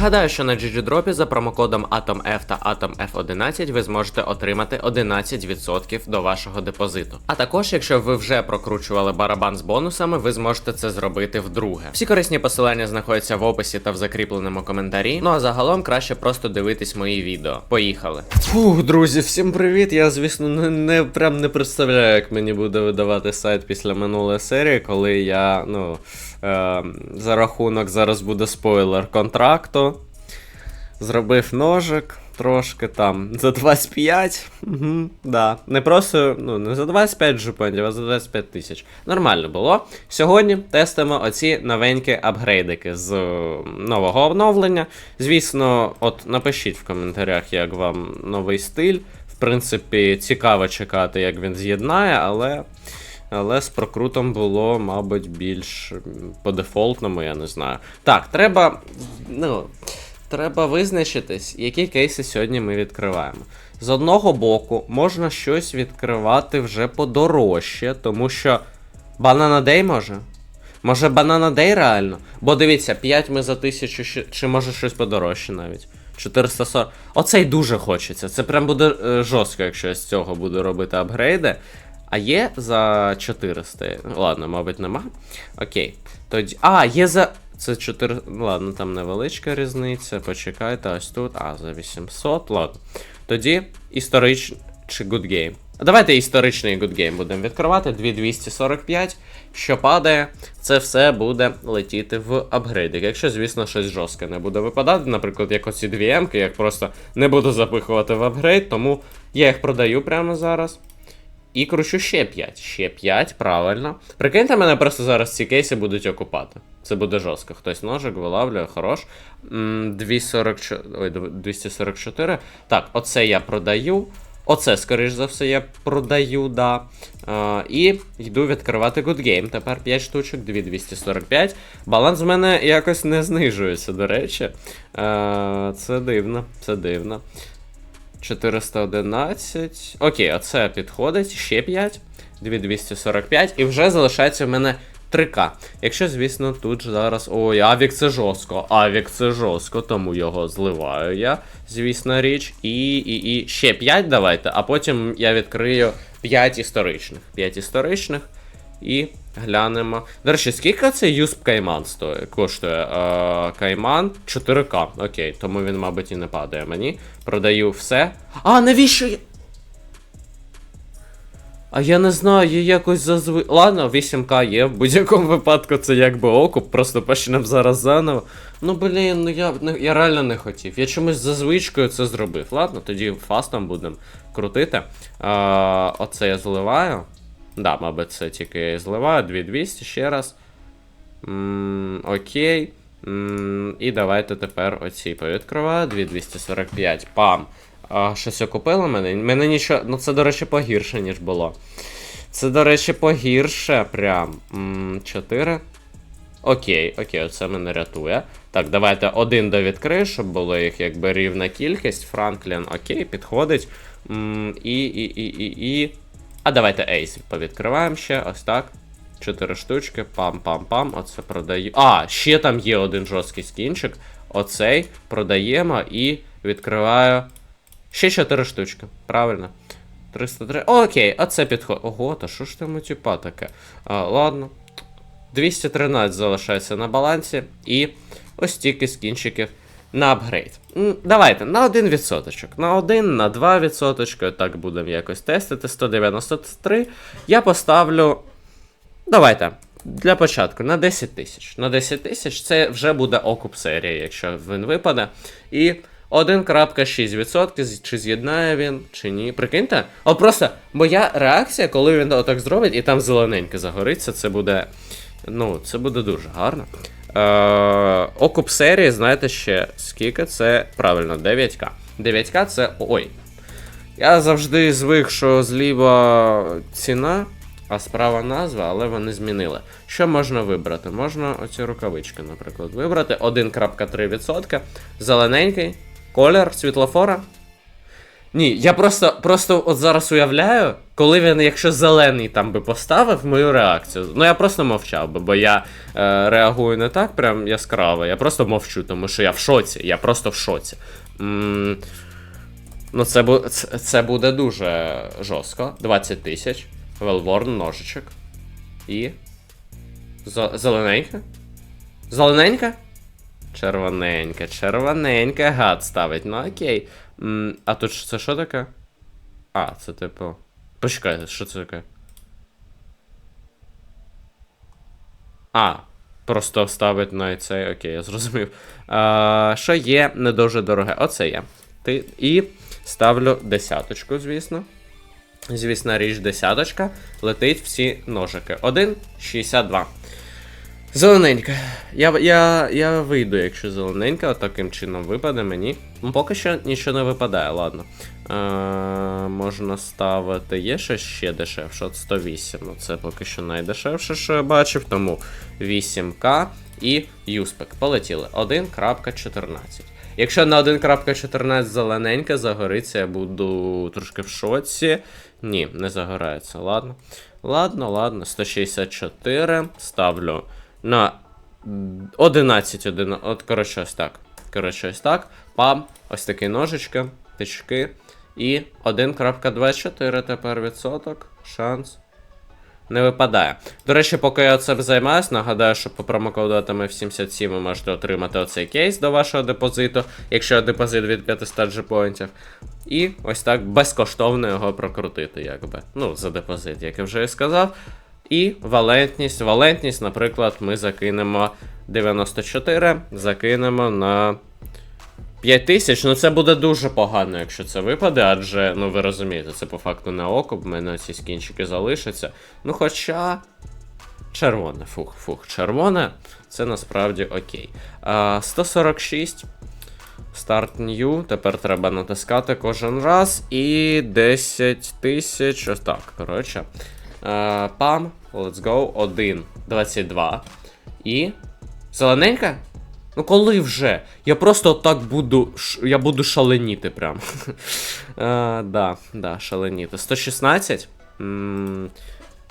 Нагадаю, що на GGDrop за промокодом AtomF та AtomF11 ви зможете отримати 11% до вашого депозиту. А також, якщо ви вже прокручували барабан з бонусами, ви зможете це зробити вдруге. Всі корисні посилання знаходяться в описі та в закріпленому коментарі. Ну а загалом краще просто дивитись мої відео. Поїхали. Фух, друзі, всім привіт. Я, звісно, не, не прям не представляю, як мені буде видавати сайт після минулої серії, коли я, ну, е, за рахунок зараз буде спойлер контракту. Зробив ножик трошки там за 25. Угу, да. Не просто, ну, не за 25 жупонів, а за 25 тисяч. Нормально було. Сьогодні тестимо оці новенькі апгрейдики з нового оновлення. Звісно, от напишіть в коментарях, як вам новий стиль. В принципі, цікаво чекати, як він з'єднає, але. Але з прокрутом було, мабуть, більш по дефолтному, я не знаю. Так, треба. Ну, треба визначитись, які кейси сьогодні ми відкриваємо. З одного боку, можна щось відкривати вже подорожче, тому що Banana Day може? Може Banana Day реально? Бо дивіться, 5 ми за 1000, ще- чи може щось подорожче навіть. 440. Оцей дуже хочеться. Це прям буде е, жорстко, якщо я з цього буду робити апгрейди. А є за 400. Ладно, мабуть, нема. Окей. Тоді. А, є за. Це 4. ну, Ладно, там невеличка різниця. Почекайте, ось тут. А, за 800. Ладно. Тоді історичний чи Good Game. Давайте історичний Good Game будемо відкривати. 2245. Що падає, це все буде летіти в апгрейдик. Якщо, звісно, щось жорстке не буде випадати, наприклад, як оці дві М-ки, я їх просто не буду запихувати в апгрейд, тому я їх продаю прямо зараз. І кручу ще 5. Ще 5, правильно. Прикиньте, мене просто зараз ці кейси будуть окупати. Це буде жорстко. Хтось ножик вилавлює, хорош. 244, ой, 244. Так, оце я продаю. Оце, скоріш за все, я продаю, да. Е, і йду відкривати Good Game. Тепер 5 штучок, 2245. Баланс в мене якось не знижується, до речі. Е, це дивно, це дивно. 411. Окей, оце підходить. Ще 5. 2245. І вже залишається в мене 3К. Якщо, звісно, тут же зараз. Ой, Авік це жорстко. Авік це жорстко, тому його зливаю я, звісно річ. І, і, і ще 5 давайте, а потім я відкрию 5 історичних. 5 історичних. І глянемо. До речі, скільки це Юсп Кайман стоїть, коштує? Е, Кайман 4К. Окей, тому він, мабуть, і не падає мені. Продаю все. А, навіщо я. А я не знаю, я якось зазви. Ладно, 8К є, в будь-якому випадку це якби окуп, просто почнемо зараз заново. Ну блін, ну я, я реально не хотів. Я чомусь за звичкою це зробив. Ладно, тоді фастом будемо крутити. А, оце я зливаю. Да, мабуть, це тільки я зливаю. 2200 ще раз. М, окей. М, і давайте тепер оці повідкриваю. 2245. Пам. А, щось окупило мене? Мене нічого. Ну це, до речі, погірше, ніж було. Це, до речі, погірше. Прям. 4. Окей, окей, оце мене рятує. Так, давайте один довідкрию, щоб було їх якби рівна кількість. Франклін, окей, підходить. М, і, і, і, і, і. А давайте ейс повідкриваємо ще, ось так. Чотири штучки, пам-пам-пам, оце продаю. А, ще там є один жорсткий скінчик. Оцей продаємо і відкриваю. Ще 4 штучки. Правильно. 303. Окей, оце підходить. Ого, та що ж там тіпа таке? А, ладно. 213 залишається на балансі. І ось стільки скінчиків на апгрейд. Давайте на 1%. На 1, на 2%. Так будемо якось тестити. 193. Я поставлю. Давайте. Для початку на 10 тисяч. На 10 тисяч це вже буде окуп серія, якщо він випаде. І 1.6%, чи з'єднає він, чи ні. Прикиньте? От просто моя реакція, коли він отак зробить, і там зелененьке загориться, це буде. Ну, це буде дуже гарно. Е, окуп серії, знаєте ще скільки? Це правильно, 9К. 9К це. Ой. Я завжди звик, що зліва ціна, а справа назва, але вони змінили. Що можна вибрати? Можна оці рукавички, наприклад, вибрати 1.3%, зелененький, колір світлофора. Ні, я просто просто от зараз уявляю, коли він, якщо зелений там би поставив мою реакцію. Ну я просто мовчав би, бо я е, реагую не так прям яскраво. Я просто мовчу, тому що я в шоці. Я просто в шоці. м ну, це, бу це, це буде дуже жорстко. 20 тисяч. Велворн, ножичок. І. З- Зелененька? Зелененька? Червоненька, червоненька гад ставить. Ну окей. А тут це що таке? А, це типу. Почекайте, що це таке? А, просто ставить на цей, окей, я зрозумів. А, що є не дуже дороге? Оце є. Ти, і ставлю десяточку, звісно. Звісна річ, десяточка. Летить всі ножики. 1,62. Зелененька. Я, я, я вийду, якщо зелененька, таким чином випаде мені. Ну, поки що нічого не випадає, ладно. Е, можна ставити. Є щось ще дешевше, от 108. Ну, це поки що найдешевше, що я бачив, тому 8К і Юспек. Полетіли. 1.14. Якщо на 1.14 зелененька загориться, я буду трошки в шоці. Ні, не загорається. Ладно. Ладно, ладно. 164. Ставлю на 11, 11 от, коротше, ось так. Коротше, ось так. Пам, ось такі ножички, тички. І 1.24 тепер відсоток. Шанс. Не випадає. До речі, поки я цим займаюсь, нагадаю, що по промокоду ATMF77 ви можете отримати оцей кейс до вашого депозиту, якщо депозит від 500 G-поінтів. І ось так безкоштовно його прокрутити, якби. Ну, за депозит, як я вже і сказав. І валентність. Валентність, наприклад, ми закинемо 94, закинемо на 5000. Ну це буде дуже погано, якщо це випаде, адже, ну ви розумієте, це по факту не окуп, в мене ці скінчики залишаться. Ну хоча. Червоне, фух, фух, червоне, це насправді окей. А, 146. Старт new. Тепер треба натискати кожен раз. І 10 тисяч. Ось так, коротше. Е, пам, let's go. 1, 22. І. Зелененька? Ну коли вже? Я просто так буду. Я буду шаленіти прям. а, да, да, шаленіти. 116. М,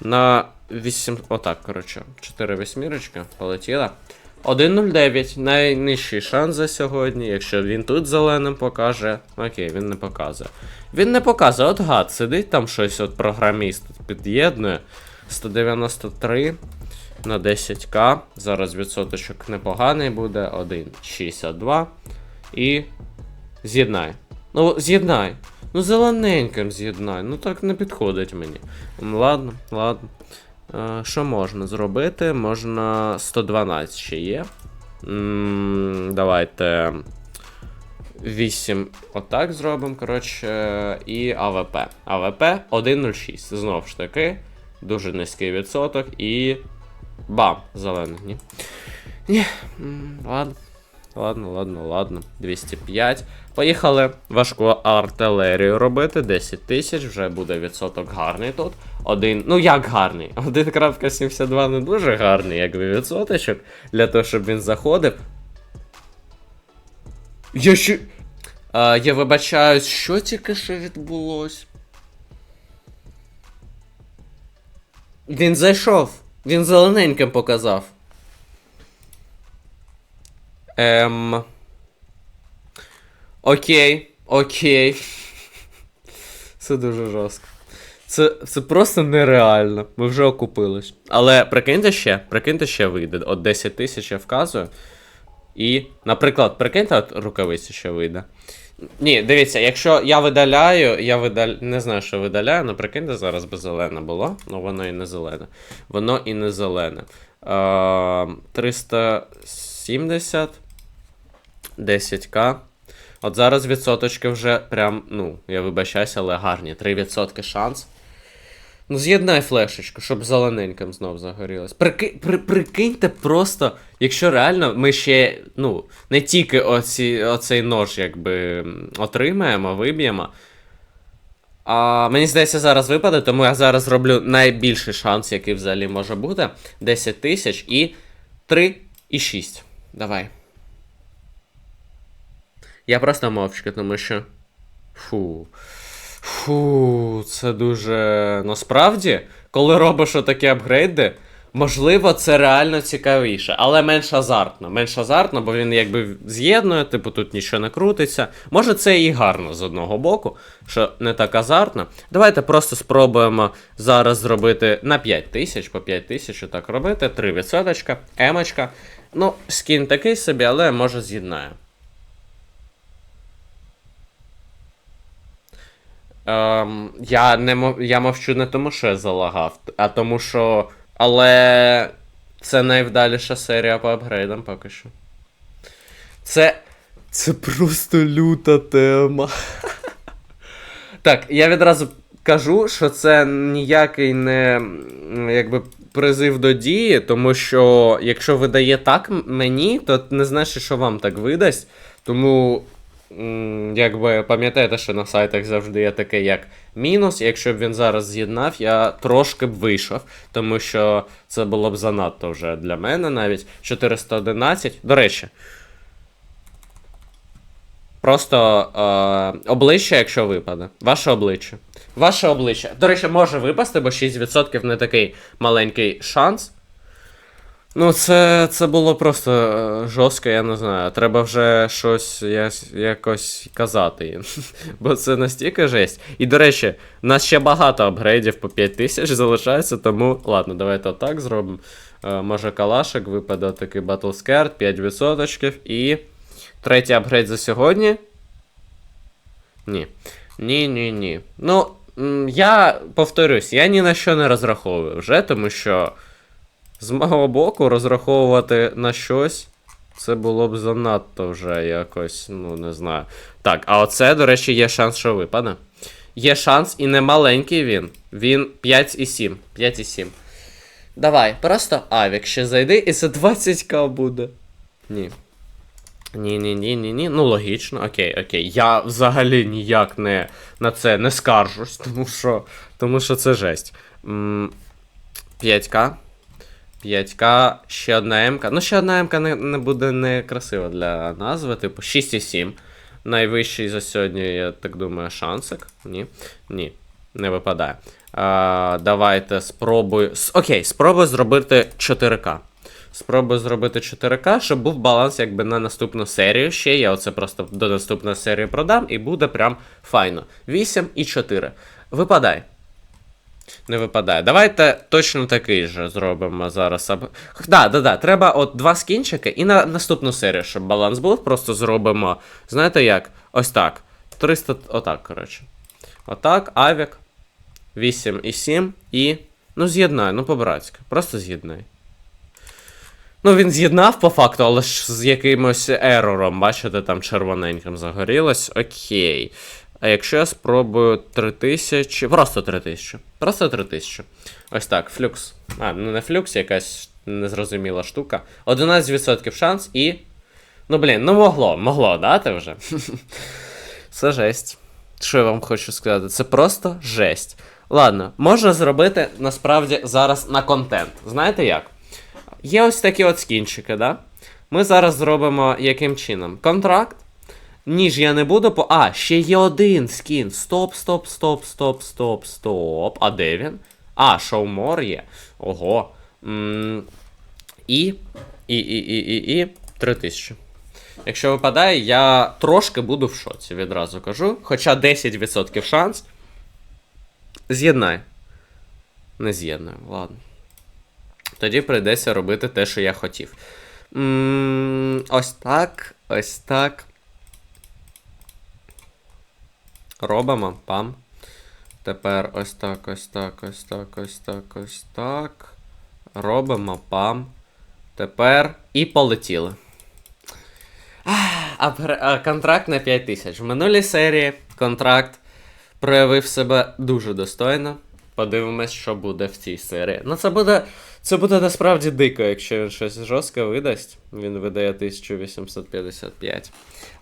На 8. Отак, коротше. 4 восьмірочка Полетіла. 1.09. Найнижчий шанс за сьогодні. Якщо він тут зеленим покаже. Окей, він не показує. Він не показує, от гад, сидить там щось, от програміст під'єднує. 193 на 10к. Зараз відсоточок непоганий буде. 1,62. І. З'єднай. Ну, з'єднай. Ну, зелененьким з'єднай. Ну так не підходить мені. Ладно, ладно. Е, Що можна зробити? Можна 112 ще є. Давайте. 8 отак зробимо, коротше, і АВП. АВП 1.06. Знову ж таки, дуже низький відсоток і. Бам! Зелений, ні. Ладно. Ладно, ладно, ладно. 205. Поїхали важку артилерію робити. 10 тисяч, вже буде відсоток гарний тут. Один. Ну як гарний? 1.72 не дуже гарний, якби відсоточок. Для того, щоб він заходив. Я ще. А, я вибачаюсь, що тільки що відбулось? Він зайшов. Він зелененьким показав. Ем. Окей, окей. Це дуже жорстко. Це, це просто нереально. Ми вже окупились. Але прикиньте ще, прикиньте ще вийде. От 10 тисяч я вказую. І, наприклад, прикиньте, от рукавиці ще вийде. Ні, дивіться, якщо я видаляю, я видаляю, не знаю, що видаляю, але прикиньте, зараз би зелене було, ну воно і не зелене. Воно і не зелене. Е, 370, 10к. От зараз відсоточки вже прям, ну, я вибачаюся, але гарні. 3% шанс. Ну, з'єднай флешечку, щоб зелененьким знов загорілось. Прики, при, прикиньте просто, якщо реально ми ще, ну, не тільки оці, оцей нож, якби отримаємо, виб'ємо. А мені здається, зараз випаде, тому я зараз роблю найбільший шанс, який взагалі може бути. 10 тисяч і 3 і 6. Давай. Я просто мовчки, тому що. Фу. Фу, це дуже. Насправді, коли робиш отакі апгрейди, можливо, це реально цікавіше, але менш азартно. Менш азартно, бо він якби з'єднує, типу тут нічого не крутиться. Може, це і гарно з одного боку, що не так азартно. Давайте просто спробуємо зараз зробити на 5 тисяч, по 5 тисяч отак робити. 3%, емочка. Ну, скін такий собі, але може з'єднає. Ем, я, не я мовчу не тому, що я залагав, а тому, що. Але це найвдаліша серія по апгрейдам поки що. Це. Це просто люта тема. Так, я відразу кажу, що це ніякий не якби призив до дії, тому що якщо видає так мені, то не значить, що вам так видасть. Тому, якби пам'ятаєте, що на сайтах завжди є таке як мінус. Якщо б він зараз з'єднав, я трошки б вийшов, тому що це було б занадто вже для мене навіть 411. До речі. Просто е, обличчя, якщо випаде. Ваше обличчя. Ваше обличчя. До речі, може випасти, бо 6% не такий маленький шанс. Ну, це, це було просто е, жорстко, я не знаю. Треба вже щось я, якось казати. Бо це настільки жесть. І до речі, в нас ще багато апгрейдів по 5000 залишається, тому. Ладно, давайте отак зробимо. Е, може калашик випаде такий Battle Scared, 5% і. Третій апгрейд за сьогодні. Ні. Ні, ні, ні. Ну, я повторюсь, я ні на що не розраховую вже, тому що з мого боку розраховувати на щось. Це було б занадто вже якось, ну не знаю. Так, а оце, до речі, є шанс, що випаде. Є шанс, і не маленький він. Він 5,7. 5,7. Давай, просто авік ще зайди, і це 20к буде. Ні. Ні, ні, ні, ні, ні. Ну логічно, окей, окей. Я взагалі ніяк не на це не скаржусь, тому що, тому що це жесть. М, 5к. 5к, ще одна М. Ну, ще одна М не, не буде некрасиво для назви, типу 6,7. Найвищий за сьогодні, я так думаю, шансик. Ні. Ні, не випадає. А, давайте спробую. Окей, спробую зробити 4К. Спробую зробити 4К, щоб був баланс якби на наступну серію ще. Я оце просто до наступної серії продам і буде прям файно. 8 і 4. Випадай. Не випадає. Давайте точно такий же зробимо зараз. аб- Да, да, да. Треба от два скінчики і на наступну серію, щоб баланс був. Просто зробимо. Знаєте як? Ось так. 300. Отак, коротше. Отак, авік. 8 і 7 і. Ну, з'єднай, ну по-братськи. Просто з'єднай. Ну, він з'єднав по факту, але ж з якимось ерором, бачите, там червоненьким загорілось. Окей. А якщо я спробую 3000. Просто 3000. Просто 3000. Ось так, флюкс. А, ну не флюкс, якась незрозуміла штука. 11% шанс і. Ну, блін, ну могло, могло дати вже. Це жесть. Що я вам хочу сказати? Це просто жесть. Ладно, можна зробити насправді зараз на контент. Знаєте як? Є ось такі от скінчики, да? Ми зараз зробимо яким чином? Контракт. Ніж я не буду по. А, ще є один скін. Стоп, стоп, стоп, стоп, стоп, стоп. А де він? А, шоумор є. Ого. м і. І, і, і, і, і. 3000. Якщо випадає, я трошки буду в шоці, відразу кажу. Хоча 10% шанс. З'єднай. Не з'єднаю, ладно. Тоді прийдеться робити те, що я хотів. м ось так, ось так. Робимо, пам. Тепер ось так, ось так, ось так, ось так, ось так. Робимо, пам. Тепер і полетіли. А, контракт на 5 тисяч. В минулій серії контракт проявив себе дуже достойно. Подивимось, що буде в цій серії. Ну, це буде. Це буде насправді дико, якщо він щось жорстке видасть. Він видає 1855.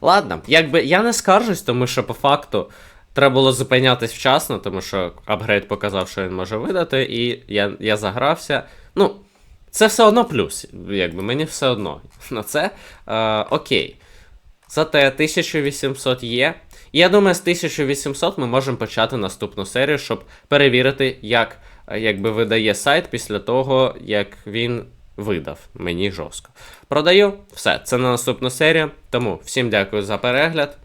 Ладно, якби я не скаржусь, тому що по факту треба було зупинятись вчасно, тому що апгрейд показав, що він може видати, і я, я загрався. Ну, це все одно плюс. Якби мені все одно на це. Е, окей. Зате 1800 є. І я думаю, з 1800 ми можемо почати наступну серію, щоб перевірити, як якби видає сайт після того, як він видав мені жорстко. Продаю все. Це на наступну серію. Тому всім дякую за перегляд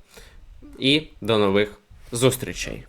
і до нових зустрічей.